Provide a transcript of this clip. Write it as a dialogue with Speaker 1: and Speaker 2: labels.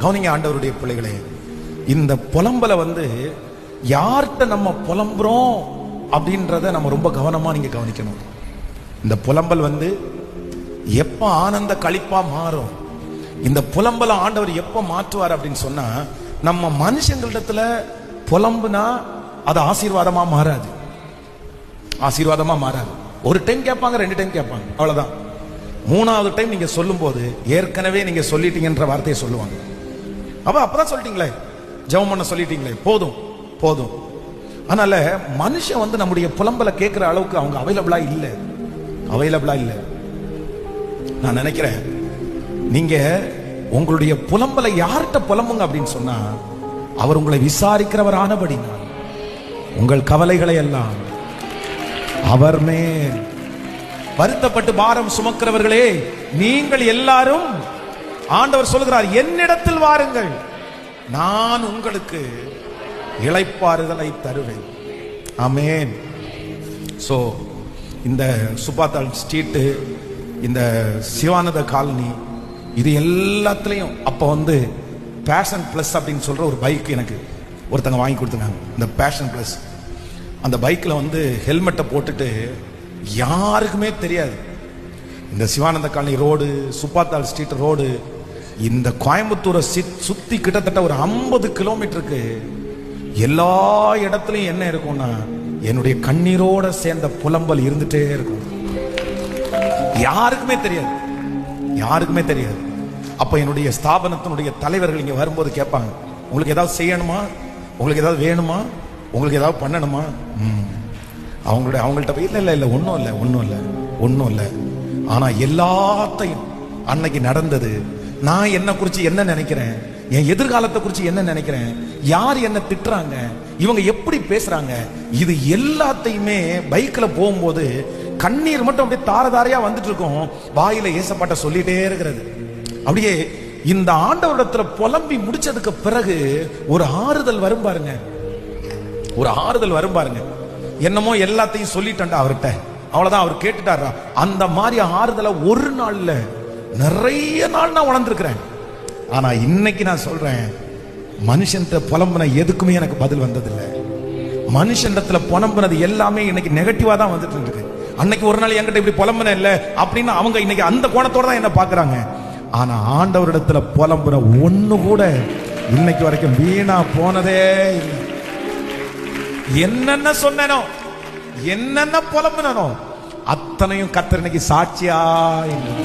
Speaker 1: கவனிங்க ஆண்டவருடைய பிள்ளைகளே இந்த புலம்பலை வந்து யார்கிட்ட நம்ம புலம்புறோம் அப்படின்றத நம்ம ரொம்ப கவனமா நீங்க கவனிக்கணும். இந்த புலம்பல் வந்து எப்ப ஆனந்த கழிப்பாக மாறும்? இந்த புலம்பலை ஆண்டவர் எப்ப மாற்றுவார் அப்படின்னு சொன்னா நம்ம மனுஷங்களிடத்துல புலம்புனா அது ஆசீர்வாதமா மாறாது. ஆசீர்வாதமா மாறாது. ஒரு டைம் கேட்பாங்க ரெண்டு டைம் கேட்பாங்க. அவ்வளவுதான். மூணாவது டைம் நீங்க சொல்லும்போது ஏற்கனவே நீங்க சொல்லிட்டீங்கன்ற வார்த்தையை சொல்லுவாங்க. அப்ப அப்பதான் சொல்லிட்டீங்களே? ஜெபம் பண்ண சொல்லிட்டீங்களே? போதும் போதும். அதனால மனுஷன் வந்து நம்முடைய புலம்பலை கேட்கிற அளவுக்கு அவங்க அவைலபிளா இல்ல. அவைலபிளா இல்ல. நான் நினைக்கிறேன் நீங்க உங்களுடைய புலம்பலை யார்கிட்ட புலம்புங்க அப்படின்னு சொன்னா அவர் உங்களை விசாரிக்கிறவர் ஆனபடினால் உங்கள் கவலைகளை எல்லாம் அவர் மேல் வருத்தப்பட்டு பாரம் சுமக்கிறவர்களே நீங்கள் எல்லாரும் ஆண்டவர் சொல்கிறார் என்னிடத்தில் வாருங்கள். நான் உங்களுக்கு இளைப்பாறுதலை தருவேன். அமேன் சோ இந்த சுபாத்தாள் ஸ்ட்ரீட்டு இந்த சிவானந்த காலனி இது எல்லாத்துலேயும் அப்போ வந்து பேஷன் ப்ளஸ் அப்படின்னு சொல்கிற ஒரு பைக் எனக்கு ஒருத்தங்க வாங்கி கொடுத்துருக்காங்க. இந்த பேஷன் ப்ளஸ் அந்த பைக்கில் வந்து ஹெல்மெட்டை போட்டுட்டு யாருக்குமே தெரியாது. இந்த Sivananda colony road Subbathal street road இந்த கோயம்புத்தூரை சுத்தி கிட்டத்தட்ட ஒரு ஐம்பது கிலோமீட்டருக்கு எல்லா இடத்துலையும் என்ன இருக்கும்னா என்னுடைய கண்ணீரோட சேர்ந்த புலம்பல் இருந்துட்டே இருக்கும். யாருக்குமே தெரியாது. யாருக்குமே தெரியாது. அப்ப என்னுடைய ஸ்தாபனத்தினுடைய தலைவர்கள் இங்க வரும்போது கேட்பாங்க உங்களுக்கு ஏதாவது செய்யணுமா? உங்களுக்கு ஏதாவது வேணுமா? உங்களுக்கு ஏதாவது பண்ணணுமா? ம். அவங்களுடைய அவங்கள்ட்ட போய் இல்லை இல்லை ஒன்றும் இல்லை ஒன்றும் இல்லை ஒன்றும் இல்லை. ஆனால் எல்லாத்தையும் அன்னைக்கு நடந்தது நான் என்ன குறித்து என்ன நினைக்கிறேன்? என் எதிர்காலத்தை குறித்து என்ன நினைக்கிறேன்? யார் என்ன திட்டுறாங்க? இவங்க எப்படி பேசுறாங்க? இது எல்லாத்தையுமே பைக்கில் போகும்போது கண்ணீர் மட்டும் அப்படியே தார தாரையா வந்துட்டு இருக்கும். வாயில ஏசப்பாட்ட சொல்லிட்டே இருக்கிறது. அப்படியே இந்த ஆண்டவரிடத்துல புலம்பி முடிச்சதுக்கு பிறகு ஒரு ஆறுதல் வரும் பாருங்க. ஒரு ஆறுதல் வரும் பாருங்க. என்னமோ எல்லாத்தையும் சொல்லிட்டேன்டா அவர்கிட்ட. அவ்வளவுதான் அவர் கேட்டுட்டாரா அந்த மாதிரி ஆறுதலை ஒரு நாள்ல நிறைய நாள் நான் உணர்ந்திருக்கிறேன். ஆனா இன்னைக்கு நான் சொல்றேன் மனுஷன்கிட்ட புலம்புன எதுக்குமே எனக்கு பதில் வந்ததில்லை. மனுஷன்டத்துல புலம்புனது எல்லாமே இன்னைக்கு நெகட்டிவா தான் வந்துட்டு இருக்கு. அன்னைக்கு ஒரு நாள் என்கிட்ட இப்படி புலம்புன இல்லை அப்படின்னு அவங்க இன்னைக்கு அந்த கோணத்தோட தான் என்ன பாக்குறாங்க ஆனா ஆண்டவரிடத்துல புலம்புன ஒண்ணு கூட இன்னைக்கு வரைக்கும் வீணா போனதே இல்லை. என்னென்ன சொன்னனோ என்னென்ன புலம்புனோ அத்தனையும் கத்தர் இன்னைக்கு சாட்சியா இல்லை.